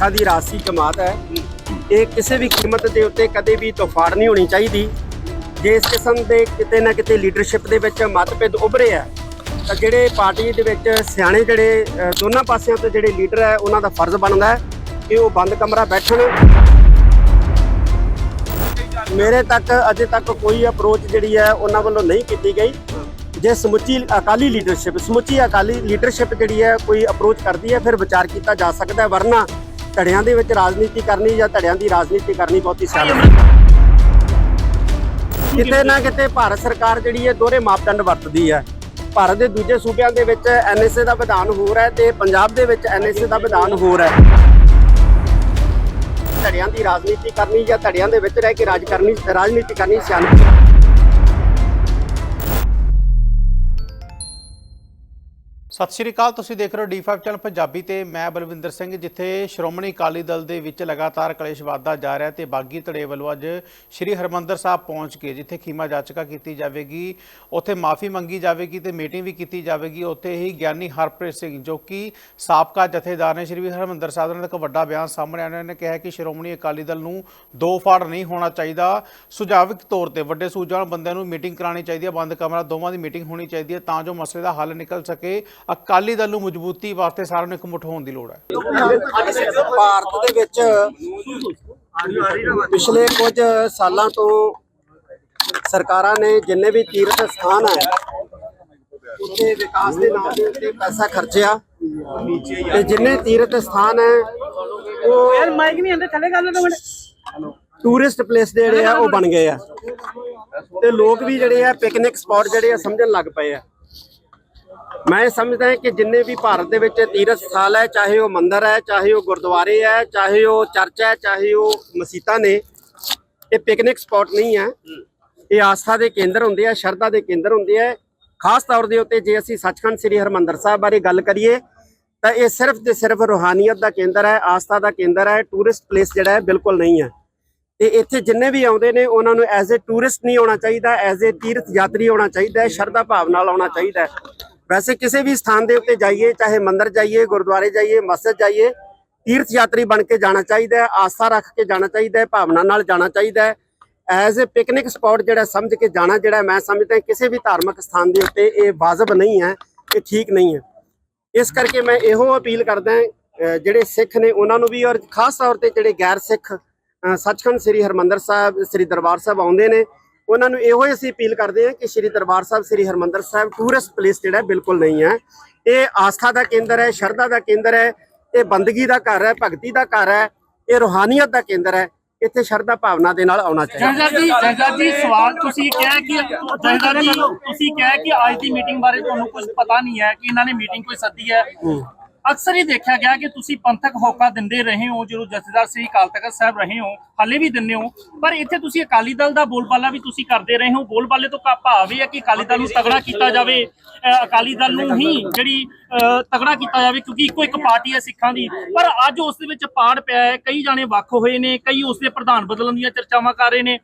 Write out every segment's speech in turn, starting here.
ਸਿੱਖਾਂ ਦੀ ਰਾਸੀ ਜਮਾਤ ਹੈ। ਇਹ ਕਿਸੇ ਵੀ ਕੀਮਤ ਦੇ ਉੱਤੇ ਕਦੇ ਵੀ ਤੋਫਾੜ ਨਹੀਂ ਹੋਣੀ ਚਾਹੀਦੀ। ਜੇ ਇਸ ਕਿਸਮ ਦੇ ਕਿਤੇ ਨਾ ਕਿਤੇ ਲੀਡਰਸ਼ਿਪ ਦੇ ਵਿੱਚ ਮਤਭੇਦ ਉਭਰੇ ਆ, ਤਾਂ ਜਿਹੜੇ ਪਾਰਟੀ ਦੇ ਵਿੱਚ ਸਿਆਣੇ ਜਿਹੜੇ ਦੋਨਾਂ ਪਾਸਿਆਂ ਤੋਂ ਜਿਹੜੇ ਲੀਡਰ ਹੈ, ਉਹਨਾਂ ਦਾ ਫਰਜ਼ ਬਣਦਾ ਹੈ ਕਿ ਉਹ ਬੰਦ ਕਮਰਾ ਬੈਠਣ। ਮੇਰੇ ਤੱਕ ਅਜੇ ਤੱਕ ਕੋਈ ਅਪਰੋਚ ਜਿਹੜੀ ਹੈ, ਉਹਨਾਂ ਵੱਲੋਂ ਨਹੀਂ ਕੀਤੀ ਗਈ। ਜੇ ਸਮੁੱਚੀ ਅਕਾਲੀ ਲੀਡਰਸ਼ਿਪ ਸਮੁੱਚੀ ਅਕਾਲੀ ਲੀਡਰਸ਼ਿਪ ਜਿਹੜੀ ਹੈ, ਕੋਈ ਅਪਰੋਚ ਕਰਦੀ ਹੈ, ਫਿਰ ਵਿਚਾਰ ਕੀਤਾ ਜਾ ਸਕਦਾ ਹੈ, ਵਰਨਾ ਧੜਿਆਂ ਦੇ ਵਿੱਚ ਰਾਜਨੀਤੀ ਕਰਨੀ ਜਾਂ ਧੜਿਆਂ ਦੀ ਰਾਜਨੀਤੀ ਕਰਨੀ ਬਹੁਤੀ ਸਿਆਣੀ ਕਿਤੇ ਨਾ ਕਿਤੇ ਭਾਰਤ ਸਰਕਾਰ ਜਿਹੜੀ ਹੈ ਦੋਹਰੇ ਮਾਪਦੰਡ ਵਰਤਦੀ ਹੈ। ਭਾਰਤ ਦੇ ਦੂਜੇ ਸੂਬਿਆਂ ਦੇ ਵਿੱਚ ਐਨਐਸਏ ਦਾ ਵਿਧਾਨ ਹੋਰ ਹੈ ਤੇ ਪੰਜਾਬ ਦੇ ਵਿੱਚ ਐਨਐਸਏ ਦਾ ਵਿਧਾਨ ਹੋਰ ਹੈ। ਧੜਿਆਂ ਦੀ ਰਾਜਨੀਤੀ ਕਰਨੀ ਜਾਂ ਧੜਿਆਂ ਦੇ ਵਿੱਚ ਰਹਿ ਕੇ ਰਾਜ ਕਰਨੀ ਰਾਜਨੀਤੀ ਕਰਨੀ ਸਿਆਣੀ। ਸਤਿ ਸ਼੍ਰੀ ਅਕਾਲ, ਤੁਸੀਂ ਦੇਖ ਰਹੇ ਹੋ D5 ਚੈਨਲ ਪੰਜਾਬੀ ਤੇ ਮੈਂ ਬਲਵਿੰਦਰ ਸਿੰਘ, ਜਿੱਥੇ ਸ਼੍ਰੋਮਣੀ ਅਕਾਲੀ ਦਲ ਦੇ ਵਿੱਚ ਲਗਾਤਾਰ ਕਲੇਸ਼ ਵਾਧਾ ਜਾ ਰਿਹਾ ਤੇ ਬਾਗੀ ਧੜੇ ਵੱਲੋਂ ਅੱਜ ਸ਼੍ਰੀ ਹਰਮੰਦਰ ਸਾਹਿਬ ਪਹੁੰਚ ਕੇ, ਜਿੱਥੇ ਖੀਮਾ ਜਾਚਕਾ ਕੀਤੀ ਜਾਵੇਗੀ, ਉੱਥੇ ਮਾਫੀ ਮੰਗੀ ਜਾਵੇਗੀ ਤੇ ਮੀਟਿੰਗ ਵੀ ਕੀਤੀ ਜਾਵੇਗੀ, ਉੱਥੇ ਹੀ ਗਿਆਨੀ ਹਰਪ੍ਰੀਤ ਸਿੰਘ, ਜੋ ਕਿ ਸਾਬਕਾ ਜਥੇਦਾਰ ਨੇ ਸ਼੍ਰੀ ਹਰਮੰਦਰ ਸਾਹਿਬ ਦਾ ਇੱਕ ਵੱਡਾ ਬਿਆਨ ਸਾਹਮਣੇ ਆਇਆ ਉਹਨਾਂ ਨੇ ਕਿਹਾ ਕਿ ਸ਼੍ਰੋਮਣੀ ਅਕਾਲੀ ਦਲ ਨੂੰ ਦੋ ਫਾੜ ਨਹੀਂ ਹੋਣਾ ਚਾਹੀਦਾ। ਸੁਝਾਵਿਕ ਤੌਰ ਤੇ ਵੱਡੇ ਸੂਝਵਾਨ ਬੰਦਿਆਂ ਨੂੰ ਮੀਟਿੰਗ ਕਰਾਣੀ ਚਾਹੀਦੀ ਹੈ, ਬੰਦ ਕਮਰਾ, ਦੋਵਾਂ ਦੀ ਮੀਟਿੰਗ ਹੋਣੀ ਚਾਹੀਦੀ ਹੈ, ਤਾਂ ਜੋ ਮਸਲੇ ਦਾ ਹੱਲ ਨਿਕਲ ਸਕੇ। ਅਕਾਲੀ ਦਲ ਨੂੰ ਮਜ਼ਬੂਤੀ ਵਾਸਤੇ ਸਾਰਿਆਂ ਨੂੰ ਇਕਮੁੱਠ ਹੋਣ ਦੀ ਲੋੜ ਹੈ। ਭਾਰਤ ਦੇ ਵਿੱਚ ਪਿਛਲੇ ਕੁਝ ਸਾਲਾਂ ਤੋਂ ਸਰਕਾਰਾਂ ਨੇ ਜਿੰਨੇ ਵੀ ਤੀਰਥ ਸਥਾਨ ਹੈ ਉੱਥੇ ਵਿਕਾਸ ਦੇ ਨਾਮ ਦੇ ਉੱਤੇ ਪੈਸਾ ਖਰਚਿਆ ਤੇ ਜਿੰਨੇ ਤੀਰਥ ਸਥਾਨ ਹੈ ਉਹ ਯਾਰ ਮਾਈਕ ਨਹੀਂ ਆਂਦੇ ਥੱਲੇ ਕਰ ਲਓ ਮਿੰਟ। ਟੂਰਿਸਟ ਪਲੇਸ ਜਿਹੜੇ ਆ ਉਹ ਬਣ ਗਏ ਆ। ਤੇ ਲੋਕ ਵੀ ਜਿਹੜੇ ਆ ਪਿਕਨਿਕ ਸਪੌਟ ਜਿਹੜੇ ਆ ਸਮਝਣ ਲੱਗ ਪਏ ਆ। ਮੈਂ ਸਮਝਦਾ ਹਾਂ ਕਿ ਜਿੰਨੇ ਵੀ ਭਾਰਤ ਦੇ ਵਿੱਚ ਤੀਰਥ ਸਥਾਨ ਹੈ, ਚਾਹੇ ਉਹ ਮੰਦਿਰ ਹੈ, ਚਾਹੇ ਉਹ ਗੁਰਦੁਆਰੇ ਹੈ, ਚਾਹੇ ਉਹ ਚਰਚ ਹੈ, ਚਾਹੇ ਉਹ ਮਸੀਤਾਂ ਨੇ, ਇਹ ਪਿਕਨਿਕ ਸਪੌਟ ਨਹੀਂ ਹੈ। ਇਹ ਆਸਥਾ ਦੇ ਕੇਂਦਰ ਹੁੰਦੇ ਆ, ਸ਼ਰਧਾ ਦੇ ਕੇਂਦਰ ਹੁੰਦੇ ਆ। ਖਾਸ ਤੌਰ ਦੇ ਉੱਤੇ ਜੇ ਅਸੀਂ ਸੱਚਖੰਡ ਸ੍ਰੀ ਹਰਮੰਦਰ ਸਾਹਿਬ ਬਾਰੇ ਗੱਲ ਕਰੀਏ, ਤਾਂ ਇਹ ਸਿਰਫ ਤੇ ਸਿਰਫ ਰੂਹਾਨੀਅਤ ਦਾ ਕੇਂਦਰ ਹੈ, ਆਸਥਾ ਦਾ ਕੇਂਦਰ ਹੈ ਟੂਰਿਸਟ ਪਲੇਸ ਜਿਹੜਾ ਹੈ, ਬਿਲਕੁਲ ਨਹੀਂ ਹੈ। ਤੇ ਇੱਥੇ ਜਿੰਨੇ ਵੀ ਆਉਂਦੇ ਨੇ, ਉਹਨਾਂ ਨੂੰ ਐਜ਼ ਅ ਟੂਰਿਸਟ ਨਹੀਂ ਆਉਣਾ ਚਾਹੀਦਾ ਐਜ਼ ਅ ਤੀਰਥ ਯਾਤਰੀ ਆਉਣਾ ਚਾਹੀਦਾ ਹੈ, ਸ਼ਰਧਾ ਭਾਵ ਨਾਲ ਆਉਣਾ ਚਾਹੀਦਾ ਹੈ। ਵੈਸੇ ਕਿਸੇ ਵੀ ਸਥਾਨ ਦੇ ਉੱਤੇ ਜਾਈਏ, ਚਾਹੇ ਮੰਦਿਰ ਜਾਈਏ, ਗੁਰਦੁਆਰੇ ਜਾਈਏ, ਮਸਜਿਦ ਜਾਈਏ ਤੀਰਥ ਯਾਤਰੀ ਬਣ ਕੇ ਜਾਣਾ ਚਾਹੀਦਾ ਹੈ ਆਸਥਾ ਰੱਖ ਕੇ ਜਾਣਾ ਚਾਹੀਦਾ ਹੈ, ਭਾਵਨਾ ਨਾਲ ਜਾਣਾ ਚਾਹੀਦਾ ਹੈ। ਐਜ਼ ਅ ਪਿਕਨਿਕ ਸਪੌਟ ਜਿਹੜਾ ਸਮਝ ਕੇ ਜਾਣਾ, ਜਿਹੜਾ ਮੈਂ ਸਮਝਦਾ ਕਿਸੇ ਵੀ ਧਾਰਮਿਕ ਸਥਾਨ ਦੇ ਉੱਤੇ ਇਹ ਵਾਜਬ ਨਹੀਂ ਹੈ, ਇਹ ਠੀਕ ਨਹੀਂ ਹੈ। ਇਸ ਕਰਕੇ ਮੈਂ ਇਹੋ ਅਪੀਲ ਕਰਦਾ ਜਿਹੜੇ ਸਿੱਖ ਨੇ ਉਹਨਾਂ ਨੂੰ ਵੀ ਔਰ ਖਾਸ ਤੌਰ ਤੇ ਜਿਹੜੇ ਗੈਰ ਸਿੱਖ ਸੱਚਖੰਡ ਸ੍ਰੀ ਹਰਮੰਦਰ ਸਾਹਿਬ, ਸ੍ਰੀ ਦਰਬਾਰ ਸਾਹਿਬ ਆਉਂਦੇ ਨੇ ਉਹਨਾਂ ਨੂੰ ਇਹੋ ਹੀ ਅਸੀਂ ਅਪੀਲ ਕਰਦੇ ਹਾਂ ਕਿ ਸ੍ਰੀ ਦਰਬਾਰ ਸਾਹਿਬ, ਸ੍ਰੀ ਹਰਮੰਦਰ ਸਾਹਿਬ ਟੂਰਿਸਟ ਪਲੇਸ ਜਿਹੜਾ ਬਿਲਕੁਲ ਨਹੀਂ ਹੈ। ਇਹ ਆਸਥਾ ਦਾ ਕੇਂਦਰ ਹੈ, ਸ਼ਰਧਾ ਦਾ ਕੇਂਦਰ ਹੈ, ਇਹ ਬੰਦਗੀ ਦਾ ਘਰ ਹੈ, ਭਗਤੀ ਦਾ ਘਰ ਹੈ, ਇਹ ਰੂਹਾਨੀਅਤ ਦਾ ਕੇਂਦਰ ਹੈ। ਇੱਥੇ ਸ਼ਰਧਾ ਭਾਵਨਾ ਦੇ ਨਾਲ ਆਉਣਾ ਚਾਹੀਦਾ। ਜੀ ਜਨਰਲ ਜੀ, ਸਵਾਲ ਤੁਸੀਂ ਕਿਹਾ ਕਿ ਜਨਰਲ ਜੀ, ਤੁਸੀਂ ਕਿਹਾ ਕਿ ਅੱਜ ਦੀ ਮੀਟਿੰਗ ਬਾਰੇ ਤੁਹਾਨੂੰ ਕੁਝ ਪਤਾ ਨਹੀਂ ਹੈ ਕਿ ਇਹਨਾਂ ਨੇ ਮੀਟਿੰਗ ਕੋਈ ਸੱਦੀ ਹੈ। ਅਕਸਰ ਹੀ ਦੇਖਿਆ ਗਿਆ ਕਿ ਤੁਸੀਂ ਪੰਥਕ ਹੋਕਾ ਦਿੰਦੇ ਰਹੇ ਹੋ ਜਦੋਂ ਜਥੇਦਾਰ ਸ੍ਰੀ ਅਕਾਲ ਤਖਤ ਸਾਹਿਬ ਰਹੇ ਹੋ ਹਾਲੇ ਵੀ ਦਿੰਦੇ ਹੋ ਪਰ ਇੱਥੇ ਤੁਸੀਂ ਅਕਾਲੀ ਦਲ ਦਾ ਬੋਲਬਾਲਾ ਵੀ ਤੁਸੀਂ ਕਰਦੇ ਰਹੇ ਹੋ। ਬੋਲਬਾਲੇ ਤੋਂ ਭਾਵ ਇਹ ਹੈ ਕਿ ਅਕਾਲੀ ਦਲ ਨੂੰ ਤਗੜਾ ਕੀਤਾ ਜਾਵੇ ਅਕਾਲੀ ਦਲ ਨੂੰ ਹੀ ਜਿਹੜੀ ਤਗੜਾ ਕੀਤਾ ਜਾਵੇ ਕਿਉਂਕਿ ਇੱਕੋ ਇੱਕ ਪਾਰਟੀ ਹੈ ਸਿੱਖਾਂ ਦੀ। ਪਰ ਅੱਜ ਉਸ ਦੇ ਵਿੱਚ ਪਾੜ ਪਿਆ ਹੈ ਕਈ ਜਾਣੇ ਵੱਖ ਹੋਏ ਨੇ ਕਈ ਉਸ ਦੇ ਪ੍ਰਧਾਨ ਬਦਲਣ ਦੀਆਂ ਚਰਚਾਵਾਂ ਕਰ ਰਹੇ ਨੇ।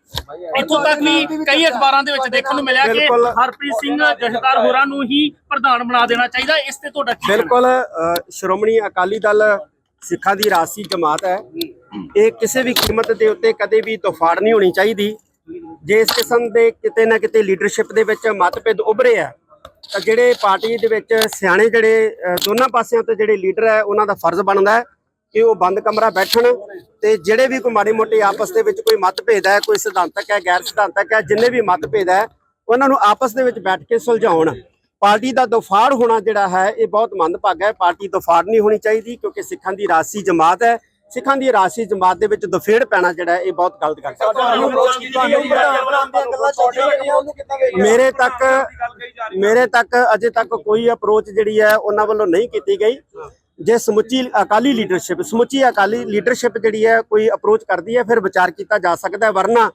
ਇੱਥੋਂ ਤੱਕ ਵੀ ਕਈ ਅਖਬਾਰਾਂ ਦੇ ਵਿੱਚ ਦੇਖਣ ਨੂੰ ਮਿਲਿਆ ਕਿ। ਹਰਪ੍ਰੀਤ ਸਿੰਘ ਜਥੇਦਾਰ ਹੋਰਾਂ ਨੂੰ ਹੀ ਪ੍ਰਧਾਨ ਬਣਾ ਦੇਣਾ ਚਾਹੀਦਾ ਇਸ ਤੇ ਤੁਹਾਡਾ ਕੀ? ਬਿਲਕੁਲ ਸ਼੍ਰੋਮਣੀ ਅਕਾਲੀ ਦਲ ਸਿੱਖਾਂ ਦੀ ਰਾਸੀ ਜਮਾਤ ਹੈ। ਇਹ ਕਿਸੇ ਵੀ ਕੀਮਤ ਦੇ ਉੱਤੇ ਕਦੇ ਵੀ ਤੋਫਾੜ ਨਹੀਂ ਹੋਣੀ ਚਾਹੀਦੀ। ਜੇ ਇਸ ਕਿਸਮ ਦੇ ਕਿਤੇ ਨਾ ਕਿਤੇ ਲੀਡਰਸ਼ਿਪ ਦੇ ਵਿੱਚ ਮਤਭੇਦ ਉੱਭਰੇ ਆ ਤਾਂ ਜਿਹੜੇ ਪਾਰਟੀ ਦੇ ਵਿੱਚ ਸਿਆਣੇ ਜਿਹੜੇ ਦੋਨਾਂ ਪਾਸਿਆਂ ਤੋਂ ਜਿਹੜੇ ਲੀਡਰ ਹੈ ਉਹਨਾਂ ਦਾ ਫਰਜ਼ ਬਣਦਾ ਹੈ ਕਿ ਉਹ ਬੰਦ ਕਮਰਾ ਬੈਠਣ ਤੇ ਜਿਹੜੇ ਵੀ ਕੋਈ ਮਾੜੀ ਮੋਟੀ ਆਪਸ ਦੇ ਵਿੱਚ ਕੋਈ ਮਤਭੇਦ ਹੈ ਕੋਈ ਸਿਧਾਂਤਕ ਹੈ ਗੈਰ ਸਿਧਾਂਤਕ ਹੈ ਜਿੰਨੇ ਵੀ ਮਤਭੇਦ ਹੈ ਉਹਨਾਂ ਨੂੰ ਆਪਸ ਦੇ ਵਿੱਚ ਬੈਠ ਕੇ ਸੁਲਝਾਉਣ। ਪਾਰਟੀ ਦਾ ਦਫਾੜ ਹੋਣਾ ਜਿਹੜਾ ਹੈ ਇਹ ਬਹੁਤ ਮੰਦਭਾਗਾ ਹੈ। ਪਾਰਟੀ ਦਫਾੜ ਨਹੀਂ ਹੋਣੀ ਚਾਹੀਦੀ ਕਿਉਂਕਿ ਸਿੱਖਾਂ ਦੀ ਰਾਸੀ ਜਮਾਤ ਹੈ। ਸਿੱਖਾਂ ਦੀ ਰਾਸੀ ਜਮਾਤ ਦੇ ਵਿੱਚ ਦਫੇੜ ਪੈਣਾ ਜਿਹੜਾ ਹੈ, ਇਹ ਬਹੁਤ ਗਲਤ ਗੱਲ ਹੈ। ਮੇਰੇ ਤੱਕ ਮੇਰੇ ਤੱਕ ਅਜੇ ਤੱਕ ਕੋਈ ਅਪਰੋਚ ਜਿਹੜੀ ਹੈ ਉਹਨਾਂ ਵੱਲੋਂ ਨਹੀਂ ਕੀਤੀ ਗਈ। ਜੇ ਸਮੁੱਚੀ ਅਕਾਲੀ ਲੀਡਰਸ਼ਿਪ ਸਮੁੱਚੀ ਅਕਾਲੀ ਲੀਡਰਸ਼ਿਪ ਜਿਹੜੀ ਹੈ ਕੋਈ ਅਪਰੋਚ ਕਰਦੀ ਹੈ ਫਿਰ ਵਿਚਾਰ ਕੀਤਾ ਜਾ ਸਕਦਾ ਹੈ। ਵਰਨਾ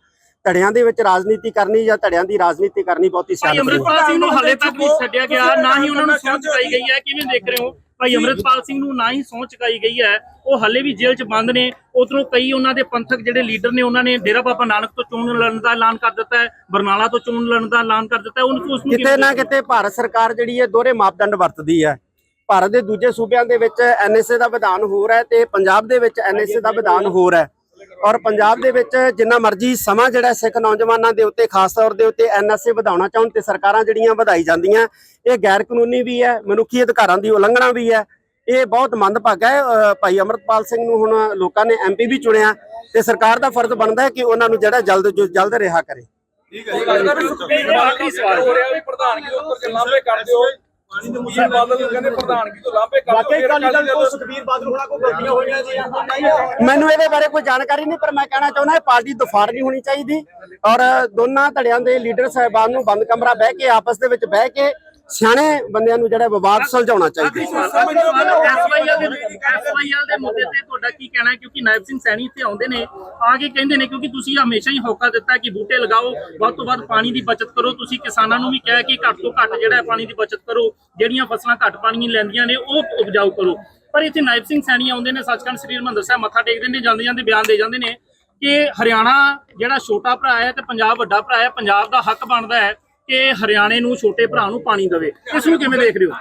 ਧੜਿਆਂ ਦੇ ਵਿੱਚ ਰਾਜਨੀਤੀ ਕਰਨੀ ਜਾਂ ਧੜਿਆਂ ਦੀ ਰਾਜਨੀਤੀ ਕਰਨੀ ਬਹੁਤੀ ਭਾਈ ਸਿਆਣੀ ਨਹੀਂ ਅਮਰਿਤਪਾਲ ਸਿੰਘ ਨੂੰ ਹਾਲੇ ਤੱਕ ਨਹੀਂ ਛੱਡਿਆ ਗਿਆ ਨਾ ਹੀ ਉਹਨਾਂ ਨੂੰ ਸਹੁੰ ਚੁਕਾਈ ਗਈ ਹੈ ਕਿਵੇਂ ਦੇਖ ਰਹੇ ਹੋ? ਭਾਈ ਅਮਰਿਤਪਾਲ ਸਿੰਘ ਨੂੰ ਨਾ ਹੀ ਸਹੁੰ ਚੁਕਾਈ ਗਈ ਹੈ। ਉਹ ਹਾਲੇ ਵੀ ਜੇਲ੍ਹ 'ਚ ਬੰਦ ਨੇ। ਉਧਰੋਂ ਕਈ ਉਹਨਾਂ ਦੇ ਪੰਥਕ ਜਿਹੜੇ ਲੀਡਰ ਨੇ ਉਹਨਾਂ ਨੇ ਡੇਰਾ ਬਾਬਾ ਨਾਨਕ ਤੋਂ ਚੋਣ ਲੜਨ ਦਾ ਐਲਾਨ ਕਰ ਦਿੱਤਾ ਹੈ ਬਰਨਾਲਾ ਤੋਂ ਚੋਣ ਲੜਨ ਦਾ ਐਲਾਨ ਕਰ ਦਿੱਤਾ ਹੈ। ਉਹਨੂੰ ਉਸ ਨੂੰ ਕਿਤੇ ਨਾ ਕਿਤੇ ਭਾਰਤ ਸਰਕਾਰ ਜਿਹੜੀ ਹੈ ਦੋਹਰੇ ਮਾਪਦੰਡ ਵਰਤਦੀ ਹੈ। ਭਾਰਤ ਦੇ ਦੂਜੇ ਸੂਬਿਆਂ ਦੇ ਵਿੱਚ ਐਨਐਸਏ ਦਾ ਵਿਧਾਨ ਹੋਰ ਹੈ ਤੇ ਪੰਜਾਬ ਦੇ ਵਿੱਚ ਐਨਐਸਏ ਦਾ ਵਿਧਾਨ ਹੋਰ ਹੈ। ਔਰ ਪੰਜਾਬ ਦੇ ਵਿੱਚ ਜਿੰਨਾ ਮਰਜ਼ੀ ਸਮਾਂ ਜਿਹੜਾ ਸਿੱਖ ਨੌਜਵਾਨਾਂ ਦੇ ਉੱਤੇ ਖਾਸ ਤੌਰ ਦੇ ਉੱਤੇ ਐਨਐਸਏ ਵਧਾਉਣਾ ਚਾਹੁਣ ਤੇ ਸਰਕਾਰਾਂ ਜਿਹੜੀਆਂ ਵਧਾਈ ਜਾਂਦੀਆਂ ਇਹ ਗੈਰ ਕਾਨੂੰਨੀ ਵੀ ਹੈ ਮਨੁੱਖੀ ਅਧਿਕਾਰਾਂ ਦੀ ਉਲੰਘਣਾ ਵੀ ਹੈ। ਇਹ ਬਹੁਤ ਮੰਦਭਾਗਾ ਹੈ ਭਾਈ ਅਮਰਤਪਾਲ ਸਿੰਘ ਨੂੰ ਹੁਣ ਲੋਕਾਂ ਨੇ ਐਮਪੀ ਵੀ ਚੁਣਿਆ ਤੇ ਸਰਕਾਰ ਦਾ ਫਰਜ਼ ਬਣਦਾ ਹੈ ਕਿ ਉਹਨਾਂ ਨੂੰ ਜਿਹੜਾ ਜਲਦ ਜਲਦ ਰਿਹਾ ਕਰੇ। ਲੱਗਦਾ ਵੀ ਸੁਖਬੀਰ ਆਖਰੀ ਸਵਾਲ ਹੋ ਰਿਹਾ ਵੀ ਪ੍ਰਧਾਨਗੀ ਦੇ ਉੱਪਰ ਜੇ ਲਾਂਭੇ ਕਰਦੇ ਹੋ। ਸੁਖਬੀਰ ਬਾਦਲ ਨੂੰ ਕਹਿੰਦੇ ਪ੍ਰਧਾਨਗੀ ਤੋਂ ਲਾਂਭੇ ਕਰਦੇ ਹੋ ਸੁਖਬੀਰ ਬਾਦਲ ਹੋਣਾ ਕੋਈ ਗਲਤੀਆਂ ਹੋਈਆਂ ਜੀ। ਮੈਨੂੰ ਇਹਦੇ ਬਾਰੇ ਕੋਈ ਜਾਣਕਾਰੀ ਨਹੀਂ ਪਰ ਮੈਂ ਕਹਿਣਾ ਚਾਹੁੰਦਾ ਇਹ ਪਾਰਟੀ ਦੁਫਾਰ ਨਹੀਂ ਹੋਣੀ ਚਾਹੀਦੀ ਔਰ ਦੋਨਾਂ ਧੜਿਆਂ ਦੇ ਲੀਡਰ ਸਾਹਿਬਾਨ ਨੂੰ ਬੰਦ ਕਮਰਾ ਬਹਿ ਕੇ ਆਪਸ ਦੇ ਵਿੱਚ ਬਹਿ ਕੇ ਸਿਆਣੇ ਬੰਦਿਆਂ ਨੂੰ ਜਿਹੜਾ ਵਿਵਾਦ ਸੁਲਝਾਉਣਾ ਚਾਹੀਦਾ। ਐਸਵਾਈਐਲ ਦੇ ਮੁੱਦੇ ਤੇ ਤੁਹਾਡਾ ਕੀ ਕਹਿਣਾ ਹੈ? ਕਿਉਂਕਿ ਨਾਇਬ ਸਿੰਘ ਸੈਣੀ ਇੱਥੇ ਆਉਂਦੇ ਨੇ, ਆ ਕੇ ਕਹਿੰਦੇ ਨੇ, ਕਿਉਂਕਿ ਤੁਸੀਂ ਹਮੇਸ਼ਾ ਹੀ ਹੋਕਾ ਦਿੱਤਾ ਕਿ ਬੂਟੇ ਲਗਾਓ, ਵੱਧ ਤੋਂ ਵੱਧ ਪਾਣੀ ਦੀ ਬਚਤ ਕਰੋ। ਤੁਸੀਂ ਕਿਸਾਨਾਂ ਨੂੰ ਵੀ ਕਿਹਾ ਕਿ ਘੱਟ ਤੋਂ ਘੱਟ ਜਿਹੜਾ ਪਾਣੀ ਦੀ ਬਚਤ ਕਰੋ, ਜਿਹੜੀਆਂ ਫਸਲਾਂ ਘੱਟ ਪਾਣੀ ਲੈਂਦੀਆਂ ਨੇ, ਉਹ ਉਪਜਾਊ ਕਰੋ। ਪਰ ਇੱਥੇ ਨਾਇਬ ਸਿੰਘ ਸੈਣੀ ਆਉਂਦੇ ਨੇ, ਸੱਚਖੰਡ ਸ੍ਰੀ ਹਰਿਮੰਦਰ ਸਾਹਿਬ ਮੱਥਾ ਟੇਕਦੇ ਨੇ ਜਾਂਦੇ ਜਾਂਦੇ ਬਿਆਨ ਦੇ ਜਾਂਦੇ ਨੇ ਕਿ ਹਰਿਆਣਾ ਜਿਹੜਾ ਛੋਟਾ ਭਰਾ ਹੈ ਤੇ ਪੰਜਾਬ ਵੱਡਾ ਭਰਾ ਹੈ, ਪੰਜਾਬ ਦਾ ਹੱਕ ਬਣਦਾ ਹੈ। ਕਿ ਹਰਿਆਣੇ ਨੂੰ, ਛੋਟੇ ਭਰਾ ਨੂੰ ਪਾਣੀ ਦੇਵੇ। ਇਸ ਨੂੰ ਕਿਵੇਂ ਦੇਖ ਰਹੇ ਹੋ?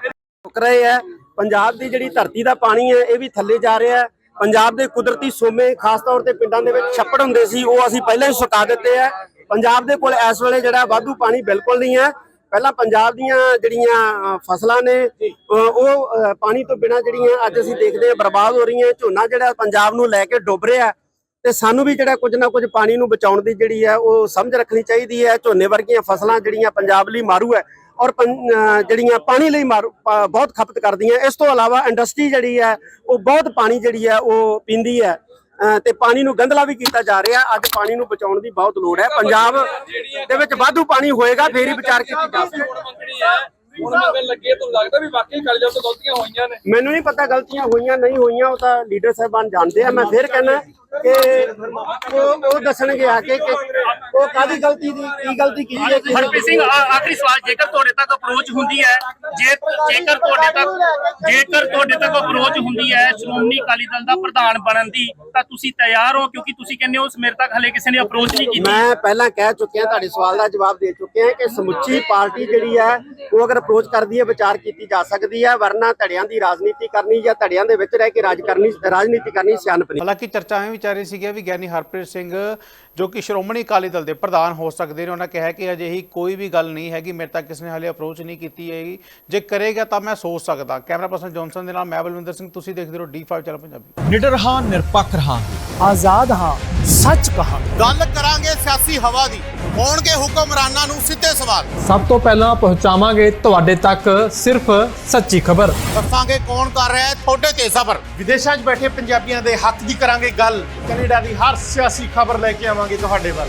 ਰੁਕ ਰਹੇ ਹੈ, ਪੰਜਾਬ ਦੀ ਜਿਹੜੀ ਧਰਤੀ ਦਾ ਪਾਣੀ ਹੈ, ਇਹ ਵੀ ਥੱਲੇ ਜਾ ਰਿਹਾ ਹੈ। ਪੰਜਾਬ ਦੇ ਕੁਦਰਤੀ ਸੋਮੇ, ਖਾਸ ਤੌਰ ਤੇ ਪਿੰਡਾਂ ਦੇ ਵਿੱਚ ਛੱਪੜ ਹੁੰਦੇ ਸੀ, ਉਹ ਅਸੀਂ ਪਹਿਲਾਂ ਹੀ ਸੁਕਾ ਦਿੱਤੇ ਹੈ। ਪੰਜਾਬ ਦੇ ਕੋਲ ਇਸ ਵੇਲੇ ਜਿਹੜਾ ਵਾਧੂ ਪਾਣੀ ਬਿਲਕੁਲ ਨਹੀਂ ਹੈ। ਪਹਿਲਾਂ ਪੰਜਾਬ ਦੀਆਂ ਜਿਹੜੀਆਂ ਫਸਲਾਂ ਨੇ ਉਹ ਪਾਣੀ ਤੋਂ ਬਿਨਾਂ ਜਿਹੜੀਆਂ ਅੱਜ ਅਸੀਂ ਦੇਖਦੇ ਹਾਂ, ਬਰਬਾਦ ਹੋ ਰਹੀਆਂ। ਝੋਨਾ ਜਿਹੜਾ ਪੰਜਾਬ ਨੂੰ ਲੈ ਕੇ ਡੁੱਬ ਰਿਹਾ ਤੇ ਸਾਨੂੰ ਵੀ ਜਿਹੜਾ ਕੁਝ ਨਾ ਕੁਝ ਪਾਣੀ ਨੂੰ ਬਚਾਉਣ ਦੀ ਜਿਹੜੀ ਹੈ ਉਹ ਸਮਝ ਰੱਖਣੀ ਚਾਹੀਦੀ ਹੈ। ਝੋਨੇ ਵਰਗੀਆਂ ਫਸਲਾਂ ਜਿਹੜੀਆਂ ਪੰਜਾਬ ਲਈ ਮਾਰੂ ਹੈ ਔਰ ਜਿਹੜੀਆਂ ਪਾਣੀ ਲਈ ਬਹੁਤ ਖਪਤ ਕਰਦੀਆਂ। ਇਸ ਤੋਂ ਇਲਾਵਾ ਇੰਡਸਟਰੀ ਜਿਹੜੀ ਹੈ ਉਹ ਬਹੁਤ ਪਾਣੀ ਜਿਹੜੀ ਹੈ ਉਹ ਪੀਂਦੀ ਹੈ। ਤੇ ਪਾਣੀ ਨੂੰ ਗੰਧਲਾ ਵੀ ਕੀਤਾ ਜਾ ਰਿਹਾ। ਅੱਜ ਪਾਣੀ ਨੂੰ ਬਚਾਉਣ ਦੀ ਬਹੁਤ ਲੋੜ ਹੈ। ਪੰਜਾਬ ਦੇ ਵਿੱਚ ਵਾਧੂ ਪਾਣੀ ਹੋਏਗਾ ਫੇਰ ਹੀ ਵਿਚਾਰ ਕੀਤੀ ਜਾ ਸਕਦਾ ਹੈ। ਮੈਨੂੰ ਨਹੀਂ ਪਤਾ ਗਲਤੀਆਂ ਹੋਈਆਂ ਨਹੀਂ ਹੋਈਆਂ ਉਹ ਤਾਂ ਲੀਡਰ ਸਾਹਿਬਾਨ ਜਾਣਦੇ ਆ। ਮੈਂ ਫੇਰ ਕਹਿੰਦਾ ਕਿ ਉਹ ਉਹ ਦੱਸਣਗੇ ਆ ਕੇ ਕਿ ਉਹ ਕਾਦੀ ਗਲਤੀ ਦੀ? ਕੀ ਗਲਤੀ ਕੀਤੀ ਹੈ? ਕੀ ਹਰਪ੍ਰੀਤ ਸਿੰਘ ਆਖਰੀ ਸਵਾਲ ਜੇਕਰ ਤੁਹਾਡੇ ਤੱਕ ਅਪਰੋਚ ਹੁੰਦੀ ਹੈ ਜੇ ਜੇਕਰ ਤੁਹਾਡੇ ਤੱਕ ਜੇਕਰ ਤੁਹਾਡੇ ਤੱਕ ਅਪਰੋਚ ਹੁੰਦੀ ਹੈ ਸ਼੍ਰੋਮਣੀ ਅਕਾਲੀ ਦਲ ਦਾ ਪ੍ਰਧਾਨ ਬਣਨ ਦੀ ਤਾਂ ਤੁਸੀਂ ਤਿਆਰ ਹੋ ਕਿਉਂਕਿ ਤੁਸੀਂ ਕਹਿੰਦੇ ਹੋ ਮੇਰੇ ਤੱਕ ਹਲੇ ਕਿਸੇ ਨੇ ਅਪਰੋਚ ਨਹੀਂ ਕੀਤੀ। ਮੈਂ ਪਹਿਲਾਂ ਕਹਿ ਚੁੱਕਿਆ ਤੁਹਾਡੇ ਸਵਾਲ ਦਾ ਜਵਾਬ ਦੇ ਚੁੱਕਿਆ ਕਿ ਸਮੁੱਚੀ ਪਾਰਟੀ ਜਿਹੜੀ ਹੈ ਉਹ ਅਗਰ ਅਪਰੋਚ ਕਰਦੀ ਹੈ ਵਿਚਾਰ ਕੀਤੀ ਜਾ ਸਕਦੀ ਹੈ ਵਰਨਾ ਧੜਿਆਂ ਦੀ ਰਾਜਨੀਤੀ ਕਰਨੀ ਜਾਂ ਧੜਿਆਂ ਦੇ ਵਿੱਚ ਰਹਿ ਕੇ ਰਾਜ ਕਰਨੀ ਰਾਜਨੀਤੀ ਕਰਨੀ ਸਿਆਣਪ ਨਹੀਂ। ਹਾਲਾਂਕਿ ਚਰਚਾਵੇਂ ਵਿਚਾਰੇ ਸੀਗੇ ਵੀ ਗਿਆਨੀ ਹਰਪ੍ਰੀਤ ਸਿੰਘ ਜੋ ਕਿ ਸ਼੍ਰੋਮਣੀ ਅਕਾਲੀ ਦਲ ਦੇ ਪ੍ਰਧਾਨ ਹੋ ਸਕਦੇ ਨੇ ਉਹਨਾਂ ਕਿਹਾ ਕਿ ਅਜਿਹੀ ਕੋਈ ਵੀ ਗੱਲ ਨਹੀਂ ਹੈਗੀ ਮੇਰੇ ਤੱਕ ਕਿਸੇ ਨੇ ਹਾਲੇ ਅਪਰੋਚ ਨਹੀਂ ਕੀਤੀ ਹੈਗੀ। ਜੇ ਕਰੇਗਾ ਤਾਂ ਮੈਂ ਸੋਚ ਸਕਦਾ। ਕੈਮਰਾ ਪਰਸਨ ਜੌਨਸਨ ਦੇ ਨਾਲ ਮੈਂ ਬਲਵਿੰਦਰ ਸਿੰਘ ਤੁਸੀਂ ਦੇਖਦੇ ਰਹੋ D5 ਚੈਨਲ ਪੰਜਾਬੀ। ਨਿਡਰ ਹਾਂ ਨਿਰਪੱਖ ਰਹਾਂਗੇ। ਆਜ਼ਾਦ ਹਾਂ ਸੱਚ ਕਹਾਂਗੇ। ਗੱਲ ਕਰਾਂਗੇ ਸਿਆਸੀ ਹਵਾ ਦੀ। ਹੋਣਗੇ ਹੁਕਮਰਾਨਾਂ ਨੂੰ ਸਿੱਧੇ ਸਵਾਲ। ਸਭ ਤੋਂ ਪਹਿਲਾਂ ਪਹੁੰਚਾਵਾਂਗੇ ਤੁਹਾਡੇ ਤੱਕ ਸਿਰਫ ਸੱਚੀ ਖਬਰ। ਦੱਸਾਂਗੇ ਕੌਣ ਕਰ ਰਿਹਾ ਹੈ ਤੁਹਾਡੇ ਤੇ ਸਬਰ। ਵਿਦੇਸ਼ਾਂ 'ਚ ਬੈਠੇ ਪੰਜਾਬੀਆਂ ਦੇ ਹੱਕ ਦੀ ਕਰਾਂਗੇ ਗੱਲ। ਕੈਨੇਡਾ ਦੀ ਹਰ ਸਿਆਸੀ ਖਬਰ ਲੈ ਕੇ ਆਵਾਂਗੇ ਤੁਹਾਡੇ ਵੱਲ।